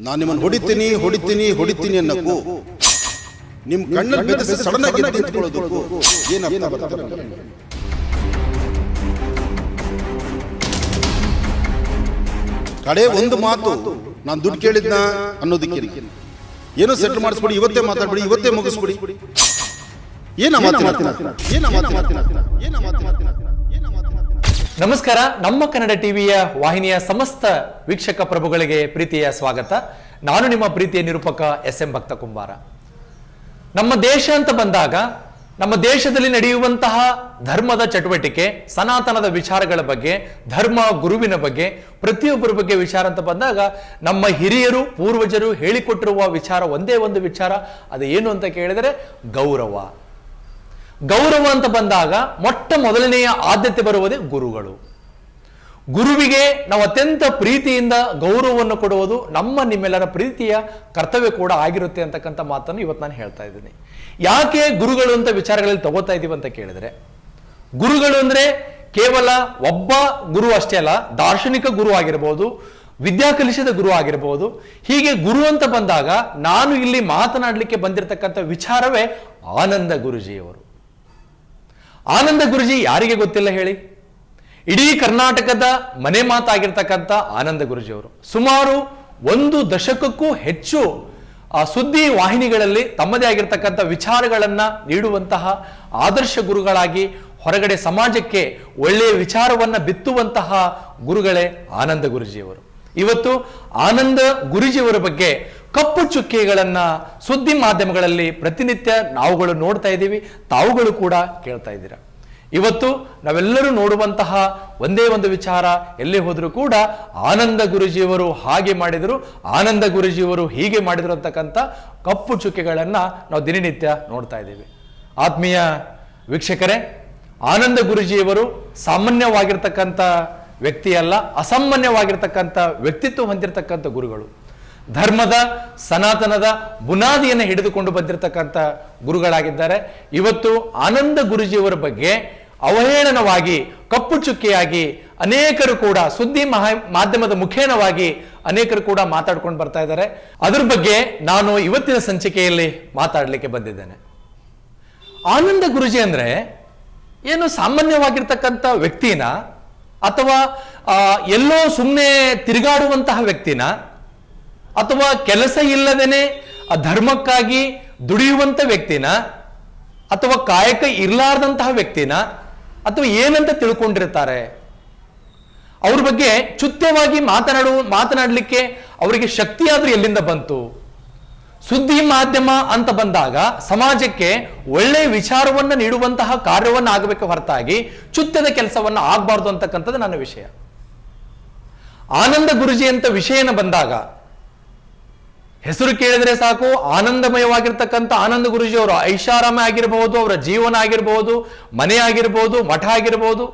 ನಾನು ನಿಮ್ಮನ್ನು ಹೊಡಿತೀನಿ ಹೊಡಿತೀನಿ ಹೊಡಿತೀನಿ ಅನ್ನಕ್ಕೂ ನಿಮ್ ಕಣ್ಣಲ್ಲಿ ಬೆದರಿಸಿ ಸಡನ್ ಆಗಿ ನಿಂತ್ಕೊಳ್ಳೋದಕ್ಕೂ ನಿಮ್ಗೆ? ಕಡೆ ಒಂದು ಮಾತು ನಾನು ದುಡ್ಡು ಕೇಳಿದ್ನ ಅನ್ನೋದಕ್ಕೆ ಏನೋ ಸೆಟ್ಲ್ ಮಾಡಿಸ್ಬಿಡಿ ಇವತ್ತೇ ಮಾತಾಡ್ಬಿಡಿ ಇವತ್ತೇ ಮುಗಿಸ್ಬಿಡಿ. ಏನ ಮಾತಿನ ಏನ ಮಾತಿನ ಏನ ಮಾತಿನ ಏನ ಮಾತಿನ ನಮಸ್ಕಾರ, ನಮ್ಮ ಕನ್ನಡ ಟಿವಿಯ ವಾಹಿನಿಯ ಸಮಸ್ತ ವೀಕ್ಷಕ ಪ್ರಭುಗಳಿಗೆ ಪ್ರೀತಿಯ ಸ್ವಾಗತ. ನಾನು ನಿಮ್ಮ ಪ್ರೀತಿಯ ನಿರೂಪಕ ಎಸ್ ಎಂ ಭಕ್ತ ಕುಂಬಾರ. ನಮ್ಮ ದೇಶ ಅಂತ ಬಂದಾಗ, ನಮ್ಮ ದೇಶದಲ್ಲಿ ನಡೆಯುವಂತಹ ಧರ್ಮದ ಚಟುವಟಿಕೆ, ಸನಾತನದ ವಿಚಾರಗಳ ಬಗ್ಗೆ, ಧರ್ಮ ಗುರುವಿನ ಬಗ್ಗೆ, ಪ್ರತಿಯೊಬ್ಬರ ಬಗ್ಗೆ ವಿಚಾರ ಅಂತ ಬಂದಾಗ, ನಮ್ಮ ಹಿರಿಯರು, ಪೂರ್ವಜರು ಹೇಳಿಕೊಟ್ಟಿರುವ ವಿಚಾರ ಒಂದೇ ಒಂದು ವಿಚಾರ, ಅದು ಏನು ಅಂತ ಕೇಳಿದರೆ ಗೌರವ. ಗೌರವ ಅಂತ ಬಂದಾಗ ಮೊಟ್ಟ ಮೊದಲನೆಯ ಆದ್ಯತೆ ಬರುವುದೇ ಗುರುಗಳು. ಗುರುವಿಗೆ ನಾವು ಅತ್ಯಂತ ಪ್ರೀತಿಯಿಂದ ಗೌರವವನ್ನು ಕೊಡುವುದು ನಮ್ಮ ನಿಮ್ಮೆಲ್ಲರ ಪ್ರೀತಿಯ ಕರ್ತವ್ಯ ಕೂಡ ಆಗಿರುತ್ತೆ ಅಂತಕ್ಕಂಥ ಮಾತನ್ನು ಇವತ್ತು ನಾನು ಹೇಳ್ತಾ ಇದ್ದೀನಿ. ಯಾಕೆ ಗುರುಗಳು ಅಂತ ವಿಚಾರಗಳಲ್ಲಿ ತಗೋತಾ ಇದ್ದೀವಿ ಅಂತ ಕೇಳಿದ್ರೆ, ಗುರುಗಳು ಅಂದ್ರೆ ಕೇವಲ ಒಬ್ಬ ಗುರು ಅಷ್ಟೇ ಅಲ್ಲ, ದಾರ್ಶನಿಕ ಗುರು ಆಗಿರಬಹುದು ವಿದ್ಯಾ ಕಲಿಸಿದ ಗುರು ಆಗಿರಬಹುದು ಹೀಗೆ ಗುರು ಅಂತ ಬಂದಾಗ ನಾನು ಇಲ್ಲಿ ಮಾತನಾಡಲಿಕ್ಕೆ ಬಂದಿರತಕ್ಕಂಥ ವಿಚಾರವೇ ಆನಂದ ಗುರುಜಿಯವರು. ಆನಂದ ಗುರುಜಿ ಯಾರಿಗೆ ಗೊತ್ತಿಲ್ಲ ಹೇಳಿ? ಇಡೀ ಕರ್ನಾಟಕದ ಮನೆ ಮಾತಾಗಿರ್ತಕ್ಕಂಥ ಆನಂದ ಗುರುಜಿಯವರು. ಸುಮಾರು ಒಂದು ದಶಕಕ್ಕೂ ಹೆಚ್ಚು, ಆ ಸುದ್ದಿ ವಾಹಿನಿಗಳಲ್ಲಿ ತಮ್ಮದೇ ಆಗಿರ್ತಕ್ಕಂಥ ವಿಚಾರಗಳನ್ನ ನೀಡುವಂತಹ ಆದರ್ಶ ಗುರುಗಳಾಗಿ ಹೊರಗಡೆ ಸಮಾಜಕ್ಕೆ ಒಳ್ಳೆಯ ವಿಚಾರವನ್ನ ಬಿತ್ತುವಂತಹ ಗುರುಗಳೇ ಆನಂದ ಗುರುಜಿಯವರು. ಇವತ್ತು ಆನಂದ ಗುರುಜಿಯವರ ಬಗ್ಗೆ ಕಪ್ಪು ಚುಕ್ಕೆಗಳನ್ನ ಸುದ್ದಿ ಮಾಧ್ಯಮಗಳಲ್ಲಿ ಪ್ರತಿನಿತ್ಯ ನಾವುಗಳು ನೋಡ್ತಾ ಇದ್ದೀವಿ, ತಾವುಗಳು ಕೂಡ ಕೇಳ್ತಾ ಇದ್ದೀರಾ? ಇವತ್ತು ನಾವೆಲ್ಲರೂ ನೋಡುವಂತಹ ಒಂದೇ ಒಂದು ವಿಚಾರ ಎಲ್ಲಿ ಹೋದರೂ ಕೂಡ ಆನಂದ ಗುರುಜಿಯವರು ಹಾಗೆ ಮಾಡಿದರು, ಆನಂದ ಗುರುಜಿಯವರು ಹೀಗೆ ಮಾಡಿದರು ಅಂತಕ್ಕಂಥ ಕಪ್ಪು ಚುಕ್ಕೆಗಳನ್ನು ನಾವು ದಿನನಿತ್ಯ ನೋಡ್ತಾ ಇದ್ದೀವಿ. ಆತ್ಮೀಯ ವೀಕ್ಷಕರೇ, ಆನಂದ ಗುರುಜಿಯವರು ಸಾಮಾನ್ಯವಾಗಿರ್ತಕ್ಕಂಥ ವ್ಯಕ್ತಿಯಲ್ಲ, ಅಸಾಮಾನ್ಯವಾಗಿರ್ತಕ್ಕಂಥ ವ್ಯಕ್ತಿತ್ವ ಹೊಂದಿರತಕ್ಕಂಥ ಗುರುಗಳು. ಧರ್ಮದ, ಸನಾತನದ ಬುನಾದಿಯನ್ನು ಹಿಡಿದುಕೊಂಡು ಬಂದಿರತಕ್ಕಂಥ ಗುರುಗಳಾಗಿದ್ದಾರೆ. ಇವತ್ತು ಆನಂದ ಗುರುಜಿಯವರ ಬಗ್ಗೆ ಅವಹೇಳನವಾಗಿ, ಕಪ್ಪು ಚುಕ್ಕಿಯಾಗಿ ಅನೇಕರು ಕೂಡ, ಸುದ್ದಿ ಮಹಾ, ಮಾಧ್ಯಮದ ಮುಖೇನವಾಗಿ ಅನೇಕರು ಕೂಡ ಮಾತಾಡ್ಕೊಂಡು ಬರ್ತಾ ಇದ್ದಾರೆ. ಅದ್ರ ಬಗ್ಗೆ ನಾನು ಇವತ್ತಿನ ಸಂಚಿಕೆಯಲ್ಲಿ ಮಾತಾಡಲಿಕ್ಕೆ ಬಂದಿದ್ದೇನೆ. ಆನಂದ ಗುರುಜಿ ಅಂದರೆ ಏನು ಸಾಮಾನ್ಯವಾಗಿರ್ತಕ್ಕಂಥ ವ್ಯಕ್ತಿನ ಅಥವಾ ಎಲ್ಲೋ ಸುಮ್ಮನೆ ತಿರುಗಾಡುವಂತಹ ವ್ಯಕ್ತಿನ? ಅಥವಾ ಕೆಲಸ ಇಲ್ಲದೇನೆ ಆ ಧರ್ಮಕ್ಕಾಗಿ ದುಡಿಯುವಂತ ವ್ಯಕ್ತಿನ ಅಥವಾ ಕಾಯಕ ಇರ್ಲಾರ್ದಂತಹ ವ್ಯಕ್ತಿನ ಅಥವಾ ಏನಂತ ತಿಳ್ಕೊಂಡಿರ್ತಾರೆ? ಅವ್ರ ಬಗ್ಗೆ ಚುತ್ಯವಾಗಿ ಮಾತನಾಡು, ಮಾತನಾಡಲಿಕ್ಕೆ ಅವರಿಗೆ ಶಕ್ತಿಯಾದ್ರೂ ಎಲ್ಲಿಂದ ಬಂತು? ಸುದ್ದಿ ಮಾಧ್ಯಮ ಅಂತ ಬಂದಾಗ ಸಮಾಜಕ್ಕೆ ಒಳ್ಳೆ ವಿಚಾರವನ್ನ ನೀಡುವಂತಹ ಕಾರ್ಯವನ್ನ ಆಗಬೇಕು ಹೊರತಾಗಿ ಚುತ್ಯದ ಕೆಲಸವನ್ನ ಆಗಬಾರ್ದು ಅಂತಕ್ಕಂಥದ್ದು ನನ್ನ ವಿಷಯ. ಆನಂದ ಗುರುಜಿ ಅಂತ ವಿಷಯನ ಬಂದಾಗ ಹೆಸರು ಕೇಳಿದ್ರೆ ಸಾಕು, ಆನಂದಮಯವಾಗಿರ್ತಕ್ಕಂಥ ಆನಂದ ಗುರುಜಿ ಅವರು ಐಷಾರಾಮ ಆಗಿರಬಹುದು ಅವರ ಜೀವನ ಆಗಿರಬಹುದು ಮನೆ ಆಗಿರಬಹುದು ಮಠ ಆಗಿರಬಹುದು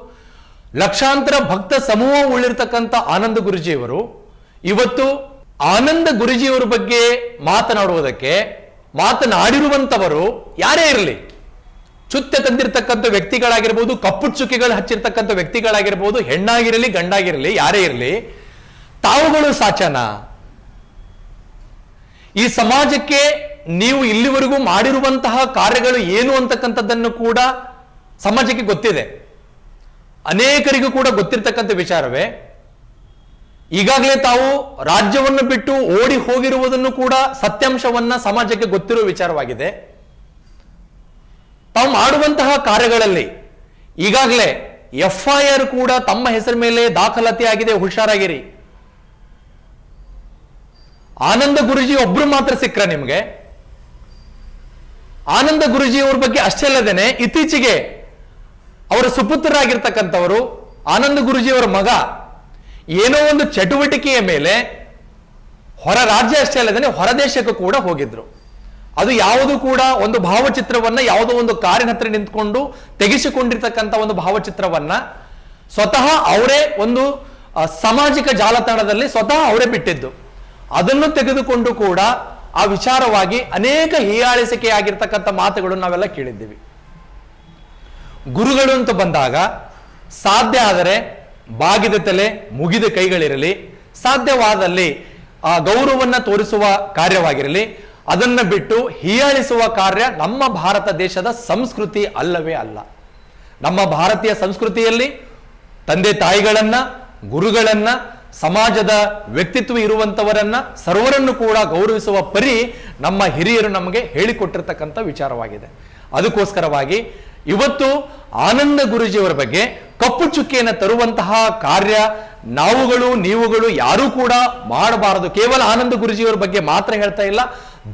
ಲಕ್ಷಾಂತರ ಭಕ್ತ ಸಮೂಹ ಉಳ್ಳಿರ್ತಕ್ಕಂಥ ಆನಂದ ಗುರುಜಿಯವರು ಇವತ್ತು ಆನಂದ ಗುರುಜಿಯವರ ಬಗ್ಗೆ ಮಾತನಾಡುವುದಕ್ಕೆ, ಮಾತನಾಡಿರುವಂಥವರು ಯಾರೇ ಇರಲಿ, ಚುತ್ತೆ ತಂದಿರತಕ್ಕಂಥ ವ್ಯಕ್ತಿಗಳಾಗಿರ್ಬೋದು, ಕಪ್ಪು ಚುಕ್ಕಿಗಳು ಹಚ್ಚಿರ್ತಕ್ಕಂಥ ವ್ಯಕ್ತಿಗಳಾಗಿರ್ಬೋದು, ಹೆಣ್ಣಾಗಿರಲಿ, ಗಂಡಾಗಿರಲಿ, ಯಾರೇ ಇರಲಿ, ತಾವುಗಳು ಸಾಚನ ಈ ಸಮಾಜಕ್ಕೆ ನೀವು ಇಲ್ಲಿವರೆಗೂ ಮಾಡಿರುವಂತಹ ಕಾರ್ಯಗಳು ಏನು ಅಂತಕ್ಕಂಥದ್ದನ್ನು ಕೂಡ ಸಮಾಜಕ್ಕೆ ಗೊತ್ತಿದೆ. ಅನೇಕರಿಗೂ ಕೂಡ ಗೊತ್ತಿರತಕ್ಕಂಥ ವಿಚಾರವೇ. ಈಗಾಗಲೇ ತಾವು ರಾಜ್ಯವನ್ನು ಬಿಟ್ಟು ಓಡಿ ಹೋಗಿರುವುದನ್ನು ಕೂಡ ಸತ್ಯಾಂಶವನ್ನ ಸಮಾಜಕ್ಕೆ ಗೊತ್ತಿರುವ ವಿಚಾರವಾಗಿದೆ. ತಾವು ಮಾಡುವಂತಹ ಕಾರ್ಯಗಳಲ್ಲಿ ಈಗಾಗಲೇ ಎಫ್ ಐ ಆರ್ ಕೂಡ ತಮ್ಮ ಹೆಸರ ಮೇಲೆ ದಾಖಲಾತಿ ಆಗಿದೆ ಹುಷಾರಾಗಿರಿ. ಆನಂದ ಗುರುಜಿ ಒಬ್ರು ಮಾತ್ರ ಸಿಕ್ಕ್ರ ನಿಮ್ಗೆ. ಆನಂದ ಗುರುಜಿ ಅವ್ರ ಬಗ್ಗೆ ಅಷ್ಟೇ ಅಲ್ಲದೇನೆ ಇತ್ತೀಚೆಗೆ ಅವರ ಸುಪುತ್ರರಾಗಿರ್ತಕ್ಕಂಥವರು, ಆನಂದ ಗುರುಜಿಯವರ ಮಗ, ಏನೋ ಒಂದು ಚಟುವಟಿಕೆಯ ಮೇಲೆ ಹೊರ ರಾಜ್ಯ ಅಷ್ಟೇ ಅಲ್ಲದೇನೆ ಹೊರ ದೇಶಕ್ಕೂ ಕೂಡ ಹೋಗಿದ್ರು. ಅದು ಯಾವುದು ಕೂಡ ಒಂದು ಭಾವಚಿತ್ರವನ್ನ, ಯಾವುದೋ ಒಂದು ಕಾರಿನ ಹತ್ರ ನಿಂತ್ಕೊಂಡು ತೆಗೆಸಿಕೊಂಡಿರ್ತಕ್ಕಂಥ ಒಂದು ಭಾವಚಿತ್ರವನ್ನ ಸ್ವತಃ ಅವರೇ ಒಂದು ಸಾಮಾಜಿಕ ಜಾಲತಾಣದಲ್ಲಿ ಸ್ವತಃ ಅವರೇ ಬಿಟ್ಟಿದ್ದು. ಅದನ್ನು ತೆಗೆದುಕೊಂಡು ಕೂಡ ಆ ವಿಚಾರವಾಗಿ ಅನೇಕ ಹೀಯಾಳಿಸಿಕೆ ಆಗಿರ್ತಕ್ಕಂಥ ಮಾತುಗಳು ನಾವೆಲ್ಲ ಕೇಳಿದ್ದೀವಿ. ಗುರುಗಳು ಅಂತ ಬಂದಾಗ ಸಾಧ್ಯ ಆದರೆ ಬಾಗಿದ ತಲೆ, ಮುಗಿದ ಕೈಗಳಿರಲಿ, ಸಾಧ್ಯವಾದಲ್ಲಿ ಆ ಗೌರವವನ್ನ ತೋರಿಸುವ ಕಾರ್ಯವಾಗಿರಲಿ, ಅದನ್ನ ಬಿಟ್ಟು ಹೀಯಾಳಿಸುವ ಕಾರ್ಯ ನಮ್ಮ ಭಾರತ ದೇಶದ ಸಂಸ್ಕೃತಿ ಅಲ್ಲವೇ ಅಲ್ಲ. ನಮ್ಮ ಭಾರತೀಯ ಸಂಸ್ಕೃತಿಯಲ್ಲಿ ತಂದೆ ತಾಯಿಗಳನ್ನ, ಗುರುಗಳನ್ನ ಸಮಾಜದ ವ್ಯಕ್ತಿತ್ವ ಇರುವಂತವರನ್ನ ಸರ್ವರನ್ನು ಕೂಡ ಗೌರವಿಸುವ ಪರಿ ನಮ್ಮ ಹಿರಿಯರು ನಮಗೆ ಹೇಳಿಕೊಟ್ಟಿರ್ತಕ್ಕಂಥ ವಿಚಾರವಾಗಿದೆ. ಅದಕ್ಕೋಸ್ಕರವಾಗಿ ಇವತ್ತು ಆನಂದ ಗುರುಜಿಯವರ ಬಗ್ಗೆ ಕಪ್ಪು ಚುಕ್ಕಿಯನ್ನು ತರುವಂತಹ ಕಾರ್ಯ ನಾವುಗಳು, ನೀವುಗಳು ಯಾರೂ ಕೂಡ ಮಾಡಬಾರದು. ಕೇವಲ ಆನಂದ ಗುರುಜಿಯವರ ಬಗ್ಗೆ ಮಾತ್ರ ಹೇಳ್ತಾ ಇಲ್ಲ.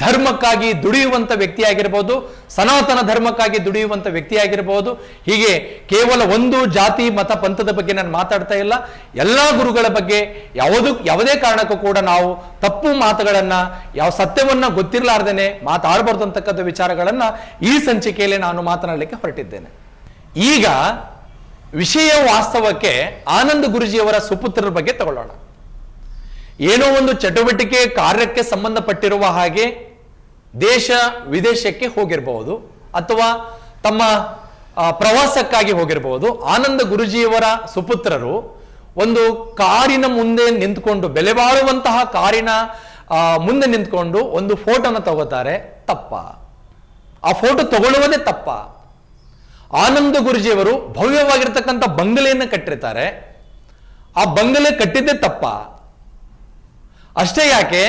ಧರ್ಮಕ್ಕಾಗಿ ದುಡಿಯುವಂಥ ವ್ಯಕ್ತಿಯಾಗಿರ್ಬೋದು, ಸನಾತನ ಧರ್ಮಕ್ಕಾಗಿ ದುಡಿಯುವಂಥ ವ್ಯಕ್ತಿಯಾಗಿರ್ಬೋದು, ಹೀಗೆ ಕೇವಲ ಒಂದು ಜಾತಿ ಮತ ಪಂಥದ ಬಗ್ಗೆ ನಾನು ಮಾತಾಡ್ತಾ ಇಲ್ಲ. ಎಲ್ಲ ಗುರುಗಳ ಬಗ್ಗೆ ಯಾವುದು, ಯಾವುದೇ ಕಾರಣಕ್ಕೂ ಕೂಡ ನಾವು ತಪ್ಪು ಮಾತುಗಳನ್ನು, ಯಾವ ಸತ್ಯವನ್ನು ಗೊತ್ತಿರಲಾರ್ದೇನೆ ಮಾತಾಡಬಾರ್ದು ಅಂತಕ್ಕಂಥ ವಿಚಾರಗಳನ್ನು ಈ ಸಂಚಿಕೆಯಲ್ಲಿ ನಾನು ಮಾತನಾಡಲಿಕ್ಕೆ ಹೊರಟಿದ್ದೇನೆ. ಈಗ ವಿಷಯ ವಾಸ್ತವಕ್ಕೆ ಆನಂದ ಗುರುಜಿಯವರ ಸುಪುತ್ರರ ಬಗ್ಗೆ ತಗೊಳ್ಳೋಣ. ಏನೋ ಒಂದು ಚಟುವಟಿಕೆ ಕಾರ್ಯಕ್ಕೆ ಸಂಬಂಧಪಟ್ಟಿರುವ ಹಾಗೆ ದೇಶ ವಿದೇಶಕ್ಕೆ ಹೋಗಿರಬಹುದು ಅಥವಾ ತಮ್ಮ ಪ್ರವಾಸಕ್ಕಾಗಿ ಹೋಗಿರಬಹುದು. ಆನಂದ ಗುರುಜಿಯವರ ಸುಪುತ್ರರು ಒಂದು ಕಾರಿನ ಮುಂದೆ ನಿಂತ್ಕೊಂಡು, ಬೆಲೆ ಬಾಳುವಂತಹ ಕಾರಿನ ಮುಂದೆ ನಿಂತ್ಕೊಂಡು ಒಂದು ಫೋಟೋನ ತಗೋತಾರೆ. ತಪ್ಪ. ಆ ಫೋಟೋ ತಗೊಳ್ಳುವುದೇ ತಪ್ಪ. ಆನಂದ ಗುರುಜಿಯವರು ಭವ್ಯವಾಗಿರ್ತಕ್ಕಂಥ ಬಂಗಲೆಯನ್ನು ಕಟ್ಟಿರ್ತಾರೆ. ಆ ಬಂಗಲೆ ಕಟ್ಟಿದ್ದೇ ತಪ್ಪ. ಅಷ್ಟೇ ಯಾಕೆ?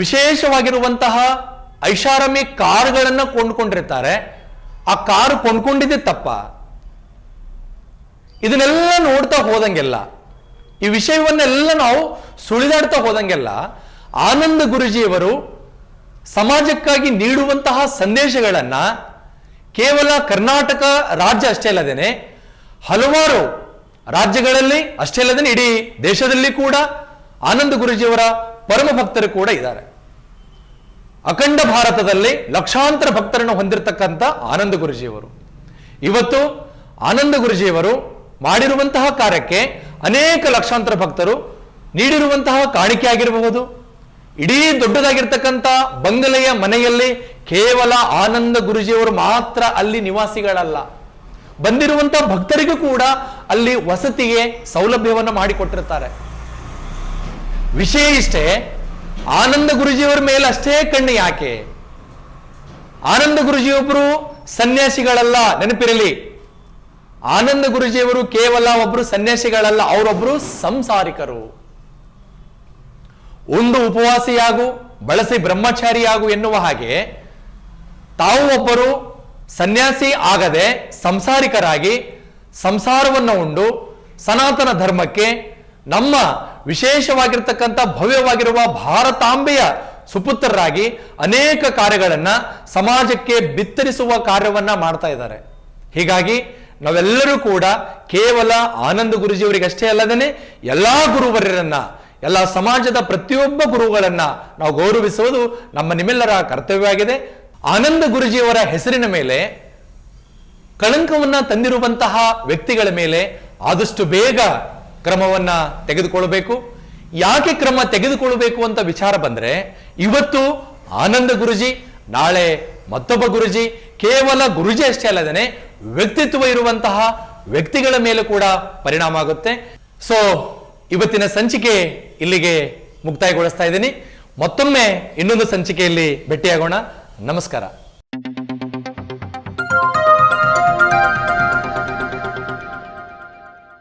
ವಿಶೇಷವಾಗಿರುವಂತಹ ಐಷಾರಾಮಿ ಕಾರ್ಗಳನ್ನು ಕೊಂಡ್ಕೊಂಡಿರ್ತಾರೆ. ಆ ಕಾರು ಕೊಂಡ್ಕೊಂಡಿದ್ದೆ ತಪ್ಪ. ಇದನ್ನೆಲ್ಲ ನೋಡ್ತಾ ಹೋದಂಗೆಲ್ಲ, ಈ ವಿಷಯವನ್ನೆಲ್ಲ ನಾವು ಸುಳಿದಾಡ್ತಾ ಹೋದಂಗೆಲ್ಲ, ಆನಂದ ಗುರುಜಿಯವರು ಸಮಾಜಕ್ಕಾಗಿ ನೀಡುವಂತಹ ಸಂದೇಶಗಳನ್ನ ಕೇವಲ ಕರ್ನಾಟಕ ರಾಜ್ಯ ಅಷ್ಟೇ ಅಲ್ಲದೇನೆ, ಹಲವಾರು ರಾಜ್ಯಗಳಲ್ಲಿ ಅಷ್ಟೇ ಅಲ್ಲದೇನೆ, ಇಡೀ ದೇಶದಲ್ಲಿ ಕೂಡ ಆನಂದ ಗುರುಜಿಯವರ ಪರಮ ಭಕ್ತರು ಕೂಡ ಇದ್ದಾರೆ. ಅಖಂಡ ಭಾರತದಲ್ಲಿ ಲಕ್ಷಾಂತರ ಭಕ್ತರನ್ನು ಹೊಂದಿರತಕ್ಕಂಥ ಆನಂದ ಗುರುಜಿಯವರು. ಇವತ್ತು ಆನಂದ ಗುರುಜಿಯವರು ಮಾಡಿರುವಂತಹ ಕಾರ್ಯಕ್ಕೆ ಅನೇಕ ಲಕ್ಷಾಂತರ ಭಕ್ತರು ನೀಡಿರುವಂತಹ ಕಾಣಿಕೆ ಆಗಿರಬಹುದು ಇಡೀ ದೊಡ್ಡದಾಗಿರ್ತಕ್ಕಂಥ ಬಂಗಲೆಯ ಮನೆಯಲ್ಲಿ ಕೇವಲ ಆನಂದ ಗುರುಜಿಯವರು ಮಾತ್ರ ಅಲ್ಲಿ ನಿವಾಸಿಗಳಲ್ಲ. ಬಂದಿರುವಂತಹ ಭಕ್ತರಿಗೂ ಕೂಡ ಅಲ್ಲಿ ವಸತಿಗೆ ಸೌಲಭ್ಯವನ್ನು ಮಾಡಿಕೊಟ್ಟಿರ್ತಾರೆ ವಿಷಯ ಇಷ್ಟೇ ಆನಂದ ಗುರುಜಿಯವರ ಮೇಲೆ ಅಷ್ಟೇ ಕಣ್ಣು ಯಾಕೆ? ಆನಂದ ಗುರುಜಿಯೊಬ್ಬರು ಸನ್ಯಾಸಿಗಳಲ್ಲ, ನೆನಪಿರಲಿ. ಆನಂದ ಗುರುಜಿಯವರು ಕೇವಲ ಒಬ್ಬರು ಸನ್ಯಾಸಿಗಳಲ್ಲ ಅವರೊಬ್ಬರು ಸಂಸಾರಿಕರು. ಒಂದು ಉಪವಾಸಿಯಾಗು, ಬಳಸಿ ಬ್ರಹ್ಮಚಾರಿಯಾಗು ಎನ್ನುವ ಹಾಗೆ, ತಾವು ಒಬ್ಬರು ಸನ್ಯಾಸಿ ಆಗದೆ ಸಂಸಾರಿಕರಾಗಿ ಸಂಸಾರವನ್ನು ಉಂಡು, ಸನಾತನ ಧರ್ಮಕ್ಕೆ ನಮ್ಮ ವಿಶೇಷವಾಗಿರ್ತಕ್ಕಂಥ ಭವ್ಯವಾಗಿರುವ ಭಾರತಾಂಬೆಯ ಸುಪುತ್ರರಾಗಿ ಅನೇಕ ಕಾರ್ಯಗಳನ್ನ ಸಮಾಜಕ್ಕೆ ಬಿತ್ತರಿಸುವ ಕಾರ್ಯವನ್ನ ಮಾಡ್ತಾ ಇದ್ದಾರೆ. ಹೀಗಾಗಿ ನಾವೆಲ್ಲರೂ ಕೂಡ ಕೇವಲ ಆನಂದ ಗುರುಜಿಯವರಿಗಷ್ಟೇ ಅಲ್ಲದೇನೆ ಎಲ್ಲಾ ಗುರುವರ್ಯರನ್ನ, ಎಲ್ಲ ಸಮಾಜದ ಪ್ರತಿಯೊಬ್ಬ ಗುರುಗಳನ್ನ ನಾವು ಗೌರವಿಸುವುದು ನಮ್ಮ ನಿಮ್ಮೆಲ್ಲರ ಕರ್ತವ್ಯವಾಗಿದೆ. ಆನಂದ ಗುರುಜಿಯವರ ಹೆಸರಿನ ಮೇಲೆ, ಕಳಂಕವನ್ನ ತಂದಿರುವಂತಹ ವ್ಯಕ್ತಿಗಳ ಮೇಲೆ ಆದಷ್ಟು ಬೇಗ ಕ್ರಮವನ್ನ ತೆಗೆದುಕೊಳ್ಳಬೇಕು. ಯಾಕೆ ಕ್ರಮ ತೆಗೆದುಕೊಳ್ಳಬೇಕು ಅಂತ ವಿಚಾರ ಬಂದ್ರೆ, ಇವತ್ತು ಆನಂದ ಗುರುಜಿ, ನಾಳೆ ಮತ್ತೊಬ್ಬ ಗುರುಜಿ, ಕೇವಲ ಗುರುಜಿ ಅಷ್ಟೇ ಅಲ್ಲದೇನೆ ವ್ಯಕ್ತಿತ್ವ ಇರುವಂತಹ ವ್ಯಕ್ತಿಗಳ ಮೇಲೆ ಕೂಡ ಪರಿಣಾಮ ಆಗುತ್ತೆ. ಸೊ ಇವತ್ತಿನ ಸಂಚಿಕೆ ಇಲ್ಲಿಗೆ ಮುಕ್ತಾಯಗೊಳಿಸ್ತಾ ಇದ್ದೀನಿ. ಮತ್ತೊಮ್ಮೆ ಇನ್ನೊಂದು ಸಂಚಿಕೆಯಲ್ಲಿ ಭೇಟಿಯಾಗೋಣ. ನಮಸ್ಕಾರ.